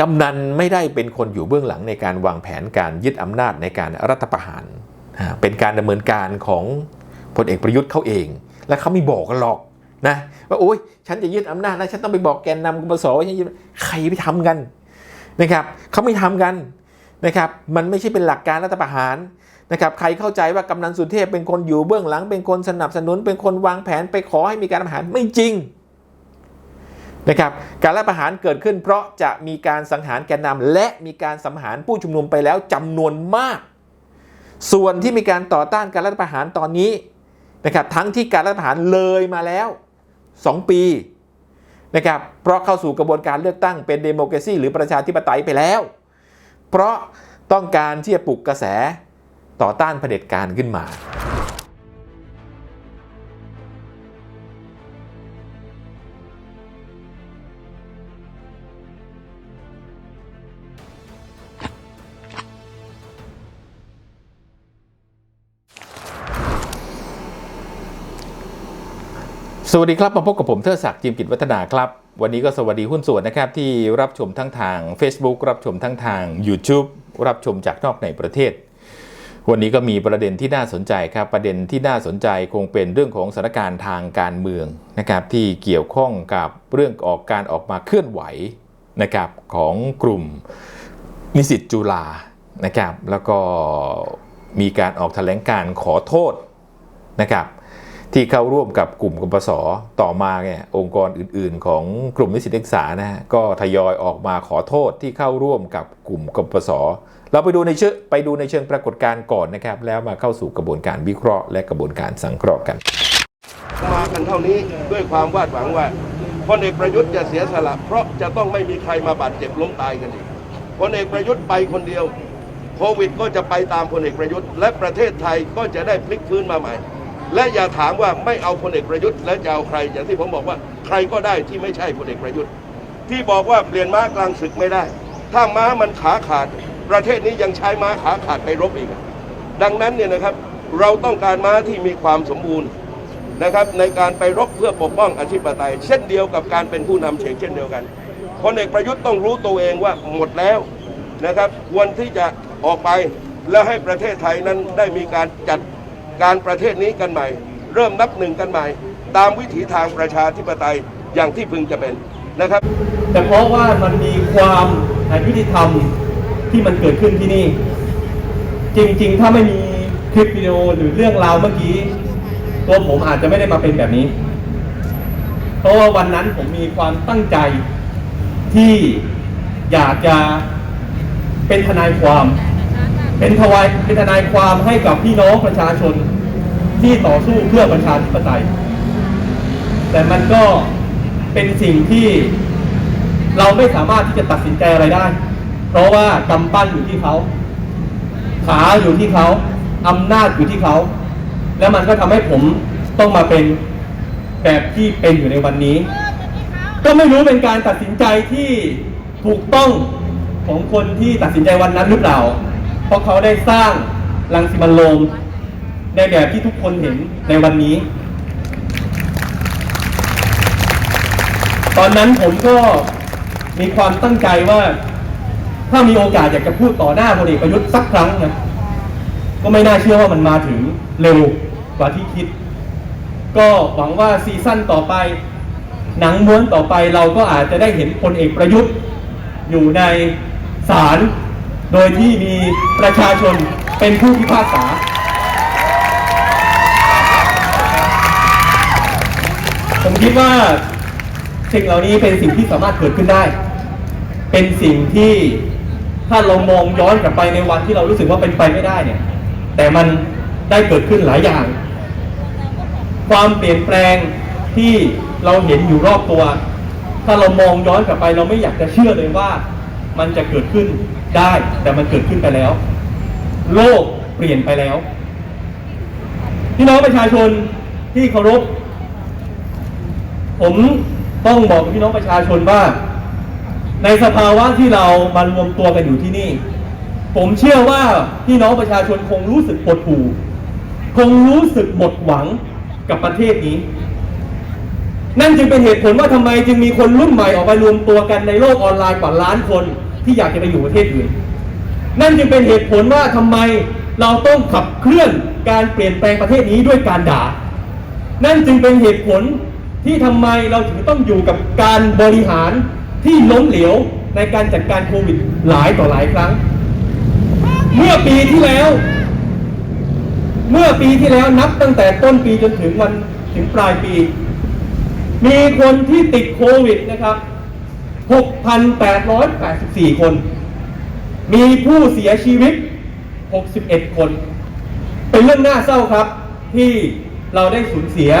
กำนันไม่ได้เป็นคนอยู่เบื้องหลังในการวางแผนการยึดอำนาจในการรัฐประหารอ่าเป็นการดำเนินการของพลเอกประยุทธ์เขาเอง และเขาไม่บอกกันหรอกนะว่าโอ๊ยฉันจะยึดอำนาจนะฉันต้องไปบอกแกนนำกบสว่าฉันยึดใครไปทำกันนะครับเขาไม่ทำกันนะครับมันไม่ใช่เป็นหลักการรัฐประหารนะครับใครเข้าใจว่ากำนันสุเทพเป็นคนอยู่เบื้องหลัง เป็นคนสนับสนุน เป็นคนวางแผนไปขอให้มีการรัฐประหารไม่จริง นะครับการรัฐประหารเกิดขึ้น เพราะจะมีการสังหารแกนนำและมีการสังหารผู้ชุมนุมไปแล้วจำนวนมาก ส่วนที่มีการต่อต้านการรัฐประหารตอนนี้นะครับทั้งที่การรัฐประหารเลยมาแล้ว 2 ปีนะครับเพราะเข้าสู่กระบวนการเลือกตั้งเป็นเดโมแครซีหรือประชาธิปไตยไปแล้ว เพราะต้องการที่จะปลุกกระแสต่อต้านเผด็จการขึ้นมา สวัสดีครับ มาพบกับผมเทอศักดิ์จิมกิจวัฒนาครับ วันนี้ก็สวัสดีหุ้นส่วนนะครับ ที่รับชมทั้งทาง Facebook รับชมทั้งทาง YouTube รับชมจากนอกในประเทศ วันนี้ก็มีประเด็นที่น่าสนใจครับ ประเด็นที่น่าสนใจคงเป็นเรื่องของสถานการณ์ทางการเมืองนะครับที่เกี่ยวข้องกับเรื่องออกการออกมาเคลื่อนไหวนะครับของกลุ่มนิสิตจุฬานะครับแล้วก็มีการออกแถลงการขอโทษนะครับ ที่เข้าร่วมกับกลุ่มกปสต่อมาเนี่ยองค์กรอื่น ๆ ของกลุ่มนิสิตนักศึกษานะฮะก็ทยอยออกมาขอโทษที่เข้าร่วมกับกลุ่มกปสเราไปดูในเชิงไปดูในเชิงปรากฏการณ์ก่อนนะครับ แล้วมาเข้าสู่กระบวนการวิเคราะห์และกระบวนการสังเคราะห์กัน มากันเท่านี้ด้วยความวาดหวังว่าพลเอกประยุทธ์จะเสียสละเพราะจะต้องไม่มีใครมาบาดเจ็บล้มตายกันอีกพลเอกประยุทธ์ไปคนเดียว โควิดก็จะไปตามพลเอกประยุทธ์ และประเทศไทยก็จะได้พลิกฟื้นมาใหม่ และอย่าถามว่าไม่เอาพลเอกประยุทธ์และจะเอาใครอย่างที่ผมบอกว่าใครก็ได้ที่ไม่ใช่พลเอกประยุทธ์ ที่บอกว่าเปลี่ยนม้ากลางศึกไม่ได้ ถ้าม้ามันขาขาด ประเทศนี้ยังใช้ม้าขาขาดไปรบอีก ดังนั้นเนี่ยนะครับเราต้องการม้าที่มีความสมบูรณ์นะครับในการไปรบเพื่อปกป้องอธิปไตย เช่นเดียวกับการเป็นผู้นำเฉกเช่นเดียวกันพลเอกประยุทธ์ต้องรู้ตัวเองว่าหมดแล้วนะครับควรที่จะออกไปแล้วให้ประเทศไทยนั้นได้มีการจัด การประเทศนี้กันใหม่ เริ่มนับหนึ่งกันใหม่ ตามวิถีทางประชาธิปไตยอย่างที่พึงจะเป็นนะครับ แต่เพราะว่ามันมีความอายุติธรรมที่มันเกิดขึ้นที่นี่ จริงๆ ถ้าไม่มีคลิปวิดีโอหรือเรื่องราวเมื่อกี้ ตัวผมอาจจะไม่ได้มาเป็นแบบนี้ เพราะว่าวันนั้นผมมีความตั้งใจที่อยากจะเป็นทนายความ เป็นทวายเป็นทนายความให้กับพี่น้องประชาชนที่ต่อสู้เพื่อประชาธิปไตย แต่มันก็เป็นสิ่งที่เราไม่สามารถที่จะตัดสินใจอะไรได้ เพราะว่ากำปั้นอยู่ที่เขา ขาอยู่ที่เขาอำนาจอยู่ที่เขา แล้วมันก็ทำให้ผมต้องมาเป็นแบบที่เป็นอยู่ในวันนี้ ก็ไม่รู้เป็นการตัดสินใจที่ถูกต้องของคนที่ตัดสินใจวันนั้นหรือเปล่า ราะเขาได้สร้างรังสิมันโรมในแบบที่ทุกคนเห็นในวันนี้ ตอนนั้นผมก็มีความตั้งใจว่า ถ้ามีโอกาสอยากจะพูดต่อหน้าพลเอกประยุทธ์สักครั้งนะก็ไม่น่าเชื่อว่ามันมาถึงเร็วกว่าที่คิด ก็หวังว่าซีซั่นต่อไป หนังม้วนต่อไปเราก็อาจจะได้เห็นพลเอกประยุทธ์อยู่ในศาล โดยที่มีประชาชนเป็นผู้พิพากษา ผมคิดว่าสิ่งเหล่านี้เป็นสิ่งที่สามารถเกิดขึ้นได้ เป็นสิ่งที่ถ้าเรามองย้อนกลับไปในวันที่เรารู้สึกว่าเป็นไปไม่ได้เนี่ย แต่มันได้เกิดขึ้นหลายอย่าง ความเปลี่ยนแปลงที่เราเห็นอยู่รอบตัว ถ้าเรามองย้อนกลับไปเราไม่อยากจะเชื่อเลยว่ามันจะเกิดขึ้น ได้แต่มันเกิดขึ้นไปแล้ว โลกเปลี่ยนไปแล้ว พี่น้องประชาชนที่เคารพผมต้องบอกกับพี่น้องประชาชนว่า ในสภาวะที่เรามารวมตัวกันอยู่ที่นี่ ผมเชื่อว่าพี่น้องประชาชนคงรู้สึกปวดหูคงรู้สึกหมดหวังกับประเทศนี้ นั่นจึงเป็นเหตุผลว่าทำไมจึงมีคนรุ่นใหม่ออกมารวมตัวกันในโลกออนไลน์กว่าล้านคน ที่อยากจะไปอยู่ประเทศอื่น นั่นจึงเป็นเหตุผลว่าทำไมเราต้องขับเคลื่อนการเปลี่ยนแปลงประเทศนี้ด้วยการด่า นั่นจึงเป็นเหตุผลที่ทำไมเราถึงต้องอยู่กับการบริหารที่ล้มเหลวในการจัดการโควิดหลายต่อหลายครั้ง เมื่อปีที่แล้ว เมื่อปีที่แล้วนับตั้งแต่ต้นปีจนถึงวันถึงปลายปี มีคนที่ติดโควิดนะครับ 6,884 คน มีผู้เสียชีวิต 61 คน เป็นเรื่องน่าเศร้าครับ ที่เราได้สูญเสีย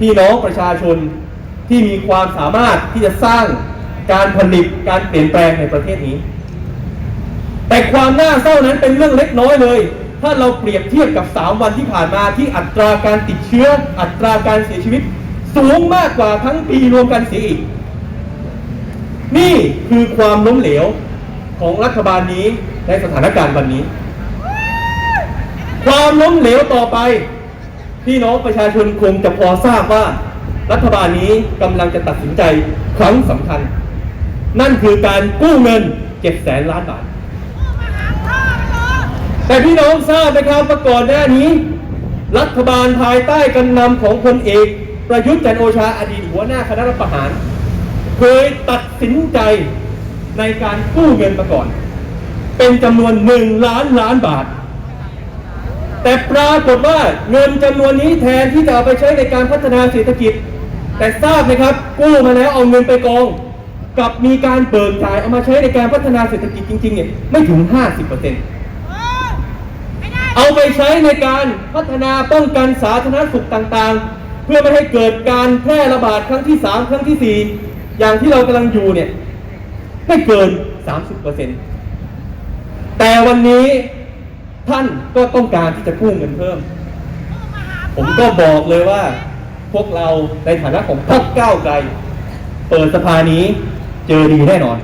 พี่น้องประชาชนที่มีความสามารถที่จะสร้างการผลิตการเปลี่ยนแปลงในประเทศนี้ แต่ความน่าเศร้านั้นเป็นเรื่องเล็กน้อยเลย ถ้าเราเปรียบเทียบกับ 3 วันที่ผ่านมาที่อัตราการติดเชื้อ อัตราการเสียชีวิต สูงมากกว่าทั้งปีรวมกันเสียอีก นี่คือความล้มเหลวของรัฐบาลนี้ในสถานการณ์วันนี้ ความล้มเหลวต่อไป พี่น้องประชาชนคงจะพอทราบว่ารัฐบาลนี้กำลังจะตัดสินใจครั้งสำคัญ นั่นคือการกู้เงิน7แสนล้านบาท แต่พี่น้องทราบไหมครับว่าก่อนหน้านี้ รัฐบาลภายใต้การนำของพลเอก ประยุทธ์จันโอชาอดีตหัวหน้าคณะรัฐประหาร เคยตัดสินใจในการกู้เงินมาก่อน เป็นจำนวนหนึ่งล้านล้านบาท แต่ปรากฏว่าเงินจำนวนนี้แทนที่จะเอาไปใช้ในการพัฒนาเศรษฐกิจ แต่ทราบไหมครับ กู้มาแล้วเอาเงินไปกองกลับมีการเบิกจ่ายเอามาใช้ในการพัฒนาเศรษฐกิจจริงๆเนี่ยไม่ถึง 50%เอาไปใช้ในการพัฒนาป้องกันสาธารณสุขต่างๆ เพื่อไม่ให้เกิดการแพร่ระบาดครั้งที่ 3 ครั้งที่ 4 อย่างที่เรากำลังอยู่เนี่ย ไม่เกิน 30%แต่วันนี้ท่านก็ต้องการที่จะกู้เงินเพิ่ม ผมก็บอกเลยว่า พวกเราในฐานะของพรรคก้าวไกล เปิดสภานี้เจอดีแน่นอน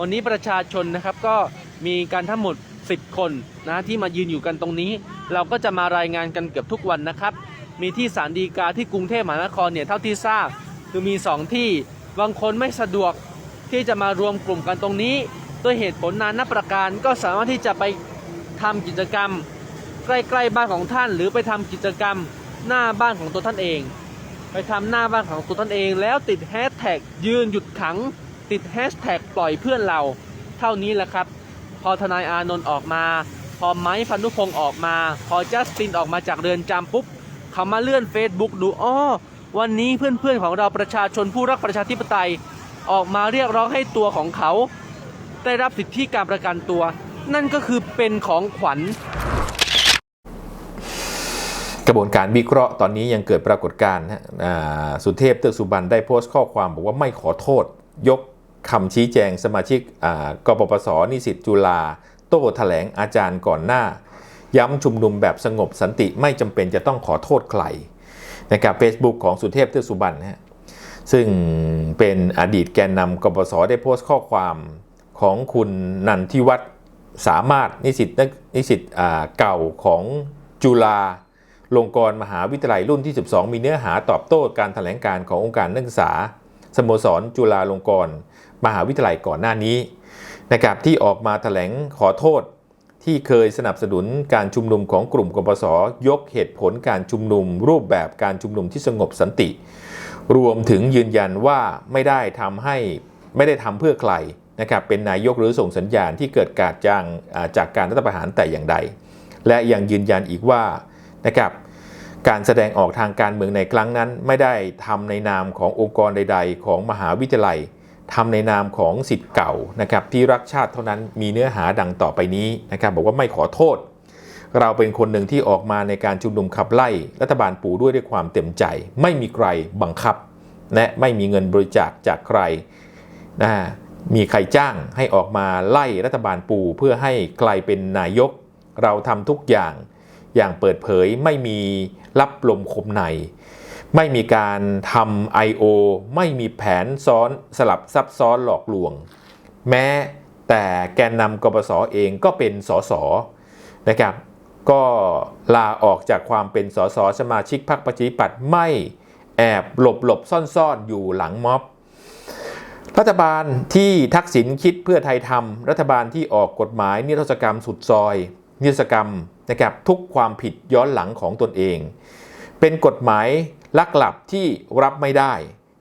วันนี้ประชาชนนะครับก็มีการทั้งหมด 10 คนนะที่มายืนอยู่กันตรงนี้ เราก็จะมารายงานกันเกือบทุกวันนะครับ มีที่ศาลฎีกาที่กรุงเทพมหานครเนี่ยเท่าที่ทราบคือมี 2 ที่บางคนไม่สะดวกที่จะมารวมกลุ่มกันตรงนี้ด้วยเหตุผลนานาประการก็สามารถที่จะไปทำกิจกรรม ใกล้ๆบ้านของท่าน หรือไปทำกิจกรรมหน้าบ้านของตัวท่านเอง ไปทำหน้าบ้านของตัวท่านเอง แล้วติดแฮชแท็กยืนหยุดขัง ติดแฮชแท็กปล่อยเพื่อนเรา เท่านี้แหละครับ พอทนายอานนท์ออกมา พอไม้พันุพงศ์ออกมา พอจัสตินออกมาจากเรือนจำปุ๊บ เขามาเลื่อน Facebook ดูอ้อวันนี้เพื่อนๆของเราประชาชนผู้รักประชาธิปไตย ออกมาเรียกร้องให้ตัวของเขา ได้รับสิทธิการประกันตัว นั่นก็คือเป็นของขวัญกระบวนการวิเคราะห์ตอนนี้ยังเกิดปรากฏการณ์สุเทพเตือกสุบรรณได้โพสต์ข้อความบอกว่าไม่ขอโทษ ยกคำชี้แจงสมาชิกกปปสนิสิตจุฬาโต้แถลงอาจารย์ก่อนหน้า ย้ำชุมนุมแบบสงบสันติไม่จำเป็นจะต้องขอโทษใครนะครับเฟซบุ๊กของสุเทพเตือกสุบรรณนะฮะซึ่งเป็นอดีตแกนนำกปปสได้โพสต์ข้อความของคุณนันทิวัฒน์สามารถนิสิตนักนิสิตเก่าของจุฬาลงกรณ์มหาวิทยาลัยรุ่นที่ 12 มีเนื้อหาตอบโต้การถแถลงการขององค์การนักศึกษา สโมสรจุฬาลงกรณ์มหาวิทยาลัยก่อนหน้านี้นะครับที่ออกมาถแถลงขอโทษ ที่เคยสนับสนุนการชุมนุมของกลุ่มกปสยกเหตุผลการชุมนุม รูปแบบการชุมนุมที่สงบสันติ รวมถึงยืนยันว่าไม่ได้ทำให้ไม่ได้ทำเพื่อใครนะครับเป็นนายกหรือส่งสัญญาณที่เกิดการจางจากการรัฐประหารแต่อย่างใด และยังยืนยันอีกว่านะครับการแสดงออกทางการเมืองในครั้งนั้น ไม่ได้ทำในนามขององค์กรใด ๆ ของมหาวิทยาลัย ทำในนามของสิทธิ์เก่านะครับที่รักชาติเท่านั้นมีเนื้อหาดังต่อไปนี้นะครับบอกว่าไม่ขอโทษ เราเป็นคนหนึ่งที่ออกมาในการชุมนุมขับไล่ รัฐบาลปู่ด้วยด้วยความเต็มใจ ไม่มีใครบังคับ และไม่มีเงินบริจาคจากใครนะมีใครจ้างให้ออกมาไล่รัฐบาลปู่เพื่อให้ใครเป็นนายก เราทำทุกอย่างอย่างเปิดเผยไม่มีรับลมคมใน ไม่มีการทำ I.O. ไม่มีแผนซ้อนสลับซับซ้อนหลอกลวง แม้แต่แกนนำกปสเองก็เป็นสสนะครับก็ลาออกจากความเป็นสสสมาชิกพรรคประชาธิปัตย์ไม่แอบหลบหลบซ่อนซ่อนอยู่หลังม็อบ รัฐบาลที่ทักษิณคิดเพื่อไทยทำรัฐบาลที่ออกกฎหมายนิรโทษกรรมสุดซอย นิรโทษกรรมนะครับทุกความผิดย้อนหลังของตนเอง เป็นกฎหมาย ลักหลับที่รับไม่ได้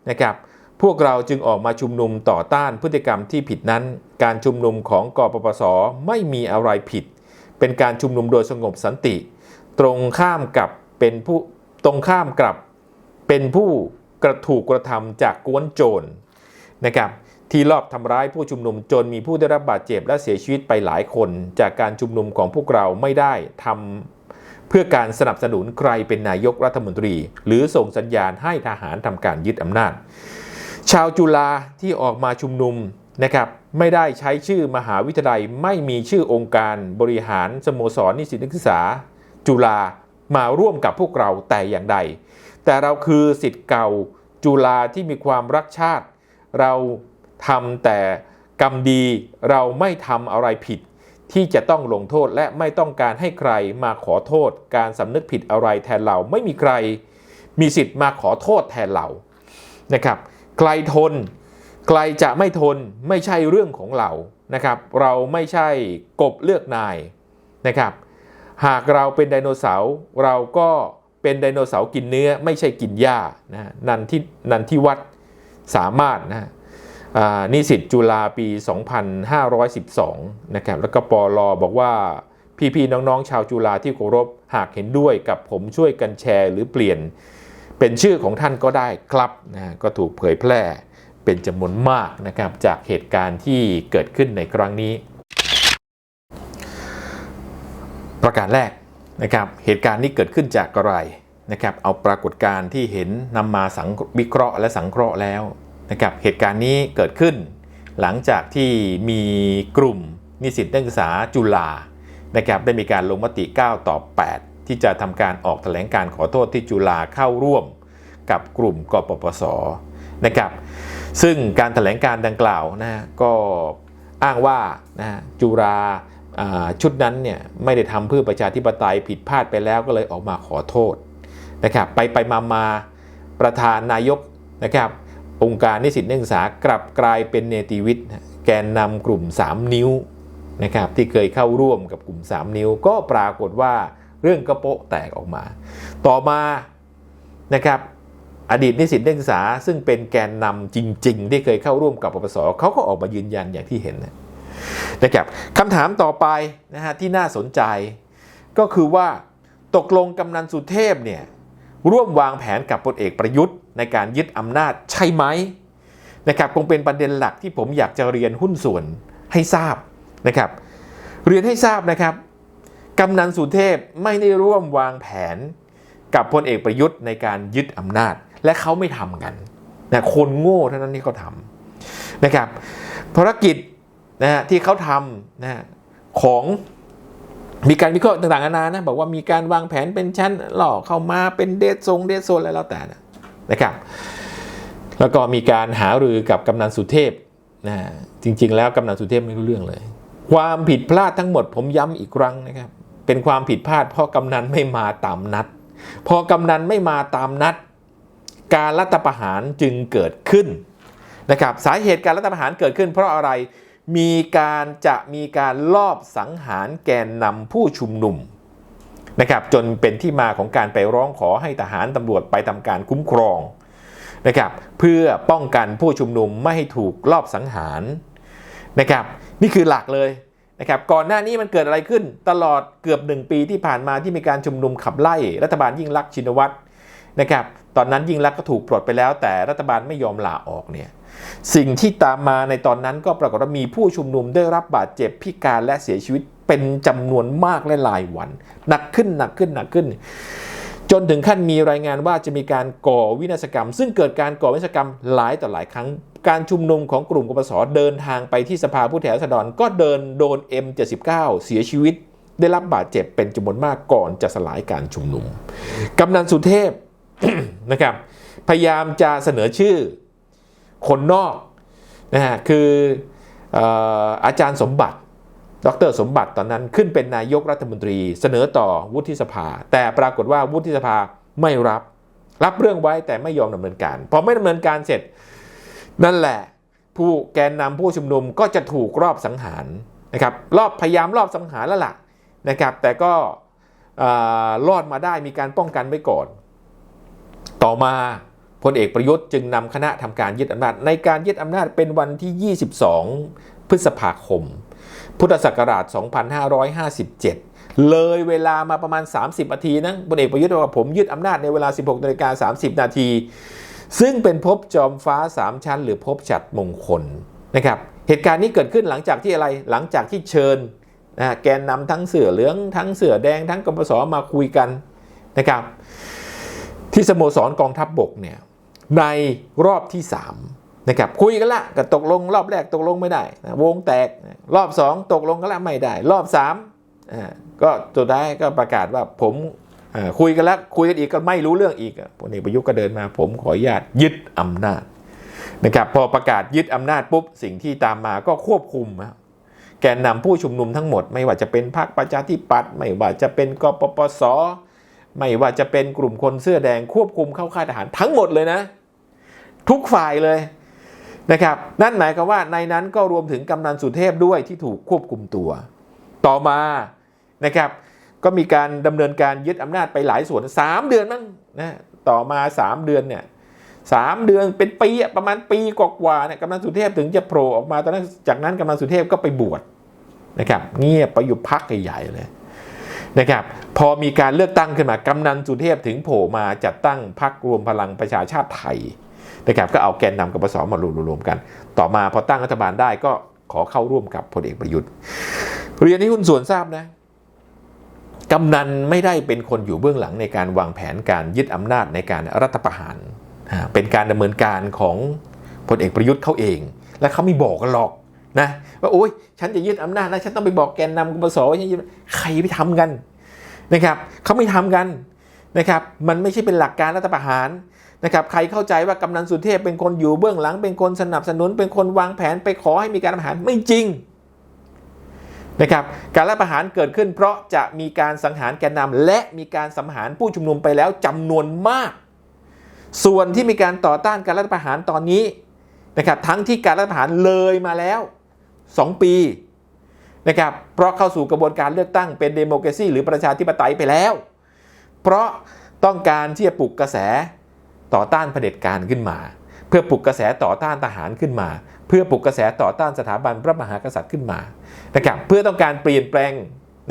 นะครับ พวกเราจึงออกมาชุมนุมต่อต้านพฤติกรรมที่ผิดนั้น การชุมนุมของกปปสไม่มีอะไรผิด เป็นการชุมนุมโดยสงบสันติ ตรงข้ามกับเป็นผู้ตรงข้ามกับเป็นผู้กระถูกกระทำจากกวนโจรนะครับที่ลอบทำร้ายผู้ชุมนุมจนมีผู้ได้รับบาดเจ็บและเสียชีวิตไปหลายคน จากการชุมนุมของพวกเราไม่ได้ทำ เพื่อการสนับสนุนใครเป็นนายกรัฐมนตรี หรือส่งสัญญาณให้ทหารทำการยึดอำนาจ ชาวจุฬาที่ออกมาชุมนุมนะครับไม่ได้ใช้ชื่อมหาวิทยาลัย ไม่มีชื่อองค์การบริหารสโมสรนิสิตนักศึกษา จุฬามาร่วมกับพวกเราแต่อย่างใด แต่เราคือสิทธิ์เก่าจุฬาที่มีความรักชาติ เราทำแต่กรรมดีเราไม่ทำอะไรผิด ที่จะต้องลงโทษและไม่ต้องการให้ใครมาขอโทษ การสำนึกผิดอะไรแทนเราไม่มีใครมีสิทธิ์มาขอโทษแทนเรานะครับใครทนใครจะไม่ทนไม่ใช่เรื่องของเรานะครับ เราไม่ใช่กบเลือกนายนะครับ หากเราเป็นไดโนเสาร์เราก็เป็นไดโนเสาร์กินเนื้อไม่ใช่กินหญ้านะนันที่นันที่วัดสามารถนะ นิสิตจุฬาปี 2512 นะครับ แล้วก็ปอลอบอกว่าพี่ๆน้องๆ ชาวจุฬาที่เคารพหากเห็นด้วยกับผมช่วยกันแชร์หรือเปลี่ยนเป็นชื่อของท่านก็ได้ครับนะก็ถูกเผยแพร่เป็นจำนวนมากนะครับจากเหตุการณ์ที่เกิดขึ้นในครั้งนี้ ประการแรกนะครับเหตุการณ์นี้เกิดขึ้นจากอะไรนะครับเอาปรากฏการณ์ที่เห็นนำมาสังวิเคราะห์และสังเคราะห์แล้ว นะครับเหตุการณ์นี้เกิดขึ้น หลังจากที่มีกลุ่มนิสิตนักศึกษาจุฬานะครับได้มีการลงมติ 9 ต่อ 8 ที่จะทำการออกแถลงการขอโทษที่จุฬาเข้าร่วมกับกลุ่มกปปสนะครับซึ่งการแถลงการดังกล่าวนะฮะก็อ้างว่านะฮะจุฬาอ่าชุดนั้นเนี่ยไม่ได้ทำเพื่อประชาธิปไตยผิดพลาดไปแล้วก็เลยออกมาขอโทษนะครับไปไปมามาประธานนายกนะครับ องค์การนิสิตนักศึกษากลับกลายเป็นเนติวิทย์แกนนำกลุ่ม 3 นิ้วนะครับที่เคยเข้าร่วมกับกลุ่ม 3 นิ้ว ก็ปรากฏว่าเรื่องกระโปะแตกออกมา ต่อมานะครับอดีตนิสิตนักศึกษาซึ่งเป็นแกนนำจริง ๆ ที่เคยเข้าร่วมกับปปสเขาก็ออกมายืนยันอย่างที่เห็นนะครับคำถามต่อไปนะฮะที่น่าสนใจ ก็คือว่าตกลงกำนันสุเทพเนี่ย ร่วมวางแผนกับพลเอกประยุทธ์ในการยึดอำนาจใช่ไหมนะครับคงเป็นประเด็นหลักที่ผมอยากจะเรียนหุ้นส่วนให้ทราบนะครับ เรียนให้ทราบนะครับกำนันสุเทพไม่ได้ร่วมวางแผนกับพลเอกประยุทธ์ในการยึดอำนาจ และเขาไม่ทำกันนะคนโง่เท่านั้นที่เขาทำนะครับภารกิจนะฮะที่เขาทำนะฮะของ มีการวิเคราะห์ต่างๆนานานะบอกว่ามีการวางแผนเป็นชั้นหลอกเข้ามาเป็นเดททรงเดทโซนอะไรแล้วแต่นะนะครับ แล้วก็มีการหารือกับกำนันสุเทพนะจริง ๆ แล้วกำนันสุเทพไม่รู้เรื่องเลย ความผิดพลาดทั้งหมดผมย้ำอีกครั้งนะครับ เป็นความผิดพลาดเพราะกำนันไม่มาตามนัด พอกำนันไม่มาตามนัด การรัฐประหารจึงเกิดขึ้นนะครับสาเหตุการรัฐประหารเกิดขึ้น เพราะอะไร มีการจะมีการลอบสังหารแกนนำผู้ชุมนุมนะครับจนเป็นที่มาของการไปร้องขอให้ทหารตำรวจไปทำการคุ้มครองนะครับเพื่อป้องกันผู้ชุมนุมไม่ให้ถูกลอบสังหารนะครับนี่คือหลักเลยนะครับก่อนหน้านี้มันเกิดอะไรขึ้นตลอดเกือบหนึ่งปีที่ผ่านมาที่มีการชุมนุมขับไล่ รัฐบาลยิ่งลักชินวัตรนะครับตอนนั้นยิ่งลักก็ถูกปลดไปแล้วแต่รัฐบาลไม่ยอมลาออกเนี่ย สิ่งที่ตามมาในตอนนั้นก็ปรากฏว่ามีผู้ชุมนุมได้รับบาดเจ็บพิการและเสียชีวิตเป็นจำนวนมากและหลายวัน หนักขึ้นหนักขึ้นหนักขึ้น จนถึงขั้นมีรายงานว่าจะมีการก่อวินาศกรรม ซึ่งเกิดการก่อวินาศกรรมหลายต่อหลายครั้ง การชุมนุมของกลุ่มกปสเดินทางไปที่สภาผู้แทนราษฎรก็เดินโดน M79 เสียชีวิต ได้รับบาดเจ็บเป็นจำนวนมากก่อนจะสลายการชุมนุมกำนันสุเทพนะครับพยายามจะเสนอชื่อ คนนอกนะฮะคืออาจารย์สมบัติ ดรสมบัติตอนนั้นขึ้นเป็นนายกรัฐมนตรี เสนอต่อวุฒิสภา แต่ปรากฏว่าวุฒิสภาไม่รับ รับเรื่องไว้แต่ไม่ยอมดำเนินการ พอไม่ดำเนินการเสร็จ นั่นแหละผู้แกนนำผู้ชุมนุมก็จะถูกรอบสังหารนะครับรอบพยายามรอบสังหารแล้วล่ะนะครับแต่ก็เอ่อรอดมาได้มีการป้องกันไว้ก่อน ต่อมา พลเอกประยุทธ์จึงนำคณะทำการยึดอำนาจ ในการยึดอำนาจเป็นวันที่ 22 พฤษภาคม พุทธศักราช 2557 เลยเวลามาประมาณ 30 นาทีนะพลเอกประยุทธ์บอกว่าผมยึดอำนาจในเวลา 16นาฬิกา30 นาที ซึ่งเป็นภพจอมฟ้า 3 ชั้น หรือภพฉัดมงคลนะครับ เหตุการณ์นี้เกิดขึ้นหลังจากที่อะไร หลังจากที่เชิญนะแกนนำทั้งเสือเหลือง ทั้งเสือแดง ทั้งกปสมาคุยกันนะครับ ที่สโมสรกองทัพบบกเนี่ย ในรอบที่3นะครับคุยกันละก็ตกลงรอบแรกตกลงไม่ได้นะวงแตกรอบ 2 ตกลงกันละไม่ได้ รอบ3อ่าก็สุดท้ายก็ประกาศว่าผมคุยกันแล้วคุยกันอีกก็ไม่รู้เรื่องอีกพลเอกประยุทธ์ก็เดินมา ผมขออนุญาตยึดอำนาจนะครับพอประกาศยึดอำนาจปุ๊บสิ่งที่ตามมาก็ควบคุมนะแกนนำผู้ชุมนุมทั้งหมด ไม่ว่าจะเป็นพรรคประชาธิปัตย์ไม่ว่าจะเป็นกปปส ไม่ว่าจะเป็นกลุ่มคนเสื้อแดงควบคุมเข้าค่ายทหารทั้งหมดเลยนะ ทุกฝ่ายเลยนะครับ นั่นหมายความว่าในนั้นก็รวมถึงกำนันสุเทพด้วยที่ถูกควบคุมตัว ต่อมานะครับ ก็มีการดำเนินการยึดอำนาจไปหลายส่วน 3 เดือนมั้งนะต่อมา 3 เดือนเนี่ยสามเดือนเป็นปีอะประมาณปีกว่าๆเนี่ยกำนันสุเทพถึงจะโผล่ออกมาตอนนั้นจากนั้นกำนันสุเทพก็ไปบวชนะครับเงียบไปอยู่พักใหญ่ๆเลยนะครับพอมีการเลือกตั้งขึ้นมากำนันสุเทพถึงโผล่มาจัดตั้งพรรครวมพลังประชาชาติไทย นะครับก็เอาแกนนำกับปสมารวมๆกัน ต่อมาพอตั้งรัฐบาลได้ก็ขอเข้าร่วมกับพลเอกประยุทธ์ เรียนให้คุณส่วนทราบนะกำนันไม่ได้เป็นคนอยู่เบื้องหลังในการวางแผนการยึดอำนาจในการรัฐประหาร เป็นการดำเนินการของพลเอกประยุทธ์เขาเอง และเขาไม่บอกกันหรอกนะว่าโอ๊ยฉันจะยึดอำนาจนะฉันต้องไปบอกแกนนำกบสว่าฉันยึดใครไปทำกันนะครับเขาไม่ทำกันนะครับ มันไม่ใช่เป็นหลักการรัฐประหาร นะครับใครเข้าใจว่ากำนันสุเทพเป็นคนอยู่เบื้องหลัง เป็นคนสนับสนุน เป็นคนวางแผนไปขอให้มีการรัฐประหารไม่จริงนะครับการรัฐประหารเกิดขึ้น เพราะจะมีการสังหารแกนนำและมีการสังหารผู้ชุมนุมไปแล้วจำนวนมาก ส่วนที่มีการต่อต้านการรัฐประหารตอนนี้นะครับทั้งที่การรัฐประหารเลยมาแล้ว 2 ปีนะครับเพราะเข้าสู่กระบวนการเลือกตั้งเป็นเดโมแครซีหรือประชาธิปไตยไปแล้ว เพราะต้องการที่จะปลุกกระแส ต่อต้านเผด็จการขึ้นมา เพื่อปลุกกระแสต่อต้านทหารขึ้นมา เพื่อปลุกกระแสต่อต้านสถาบันพระมหากษัตริย์ขึ้นมานะครับเพื่อต้องการเปลี่ยนแปลง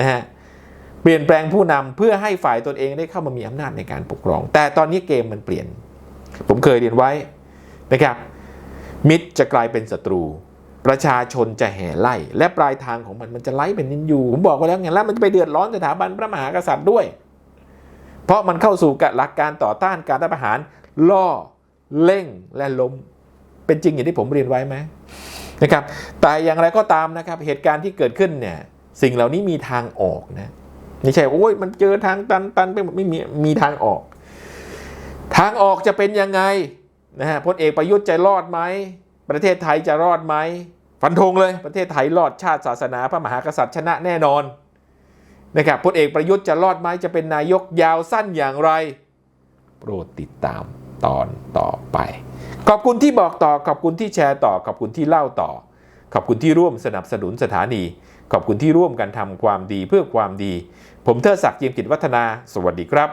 นะฮะเปลี่ยนแปลงผู้นำเพื่อให้ฝ่ายตนเองได้เข้ามามีอำนาจในการปกครอง แต่ตอนนี้เกมมันเปลี่ยน ผมเคยเรียนไว้นะครับมิตรจะกลายเป็นศัตรู ประชาชนจะแห่ไล่ และปลายทางของมันมันจะไล่เป็นนินยูผมบอกไว้แล้วไงแล้วมันจะไปเดือดร้อนสถาบันพระมหากษัตริย์ด้วย เพราะมันเข้าสู่กหลักการต่อต้านการรัฐประหาร ล่อเล่งและล้ม เป็นจริงอย่างที่ผมเรียนไว้ไหมนะครับแต่อย่างไรก็ตามนะครับเหตุการณ์ที่เกิดขึ้นเนี่ยสิ่งเหล่านี้มีทางออกนะไม่ใช่โอ้ยมันเจอทางตันตันไปหมดไม่มีมีทางออก ทางออกจะเป็นยังไงนะฮะพลเอกประยุทธ์จะรอดไหมประเทศไทยจะรอดไหมฟันธงเลยประเทศไทยรอดชาติศาสนาพระมหากษัตริย์ชนะแน่นอนนะครับพลเอกประยุทธ์จะรอดไหมจะเป็นนายกยาวสั้นอย่างไร โปรดติดตาม ตอนต่อไป ขอบคุณที่บอกต่อ ขอบคุณที่แชร์ต่อ ขอบคุณที่เล่าต่อ ขอบคุณที่ร่วมสนับสนุนสถานี ขอบคุณที่ร่วมกันทำความดีเพื่อความดี ผมเทิดศักดิ์เจียมกิจวัฒนา สวัสดีครับ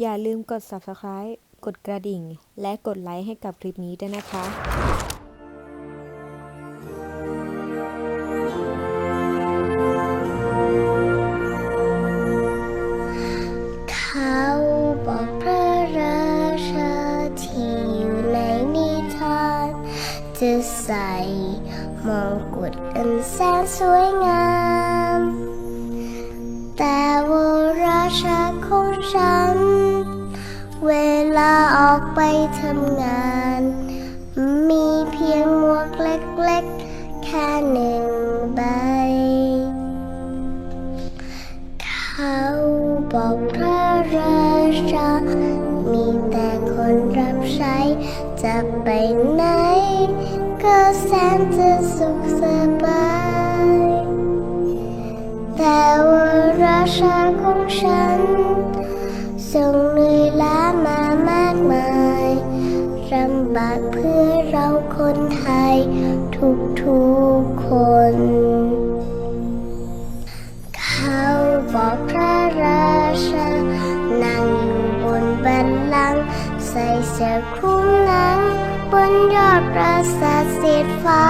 อย่าลืมกด subscribe กดกระดิ่ง และกดไลค์ให้กับคลิปนี้ด้วยนะคะ ชาของฉันทรงเหนื่อยล้ามามากมายลำบากเพื่อเราคนไทย ทุกทุกคน เขาบอกพระราชา นั่งอยู่บนบัลลังก์ใส่เสื้อคลุมหนัง บนยอดปราสาทสีฟ้า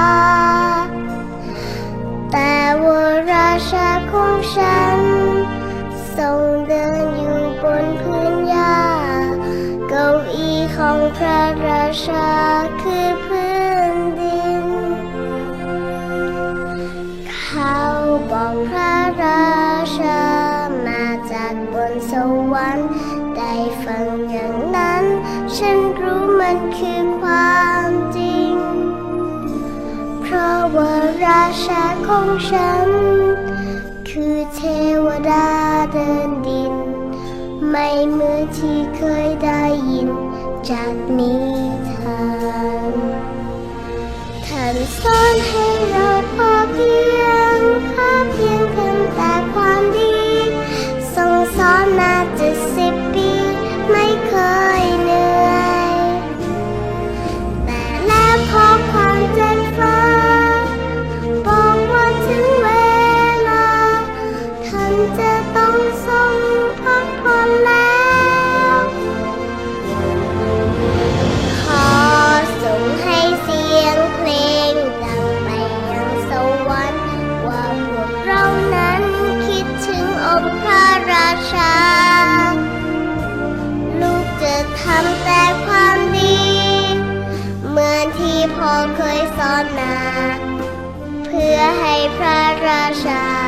แต่ว่าราชาของฉัน ชาคือพื้นดิน เขาบอกพระราชามาจากบนสวรรค์ได้ฟังอย่างนั้น ฉันรู้มันคือความจริง เพราะว่าราชาของฉัน คือเทวดาเดินดิน ไม่เหมือนที่เคยได้ยินจากนิทาน สอนให้เราพอเพียงพอเพียงทำแต่ความดีทรงสอนมาเจ็ดสิบปี ไม่เคยเหนื่อย แต่แล้วพอความใจฟ้าบอกว่าถึงเวลาท่านจ ให้พระราชา